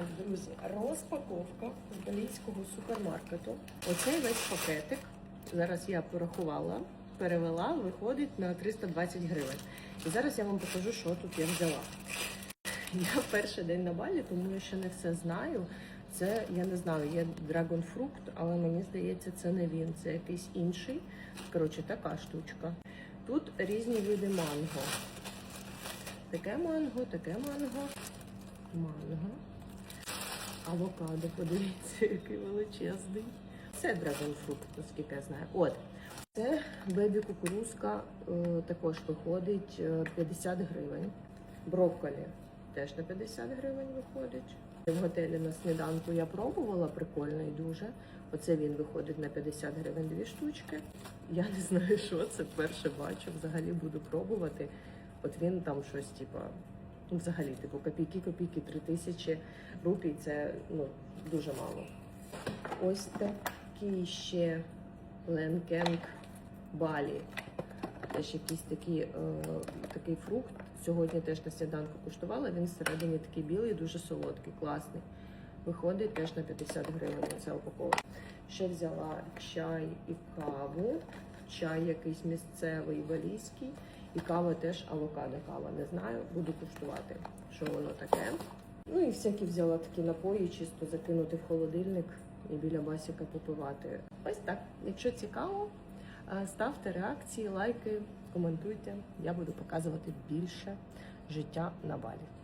Так, друзі, розпаковка з балійського супермаркету. Оцей весь пакетик. Зараз я порахувала, перевела, виходить на 320 гривень. І зараз я вам покажу, що тут я взяла. Я перший день на балі, тому я ще не все знаю. Це я не знаю, є Fruit, але мені здається, це не він, це якийсь інший. Коротше, така штучка. Тут різні види манго. Таке манго, таке манго, манго. Авокадо, подивіться, який величезний. Це Fruit, наскільки я знаю. От. Це бебі кукурузка е, також виходить е, 50 гривень. Брокколі теж на 50 гривень виходить. В готелі на сніданку я пробувала, прикольний дуже. Оце він виходить на 50 гривень дві штучки. Я не знаю, що це перше бачу. Взагалі буду пробувати. От він там щось, типа, взагалі, типу, копійки, копійки, 3 тисячі рупій це ну, дуже мало. Ось такий ще ленкенг балі. Теж якийсь такий, е, такий фрукт. Сьогодні теж на сніданку куштувала. Він всередині такий білий, дуже солодкий, класний. Виходить теж на 50 гривень ця упаковка. Ще взяла чай і каву. Чай якийсь місцевий валійський. І кава теж авокадо кава. Не знаю, буду куштувати, що воно таке. Ну і всякі взяла такі напої, чисто закинути в холодильник і біля басіка попивати. Ось так. Якщо цікаво, е, ставте реакції, лайки, коментуйте. Я буду показувати більше життя на балі.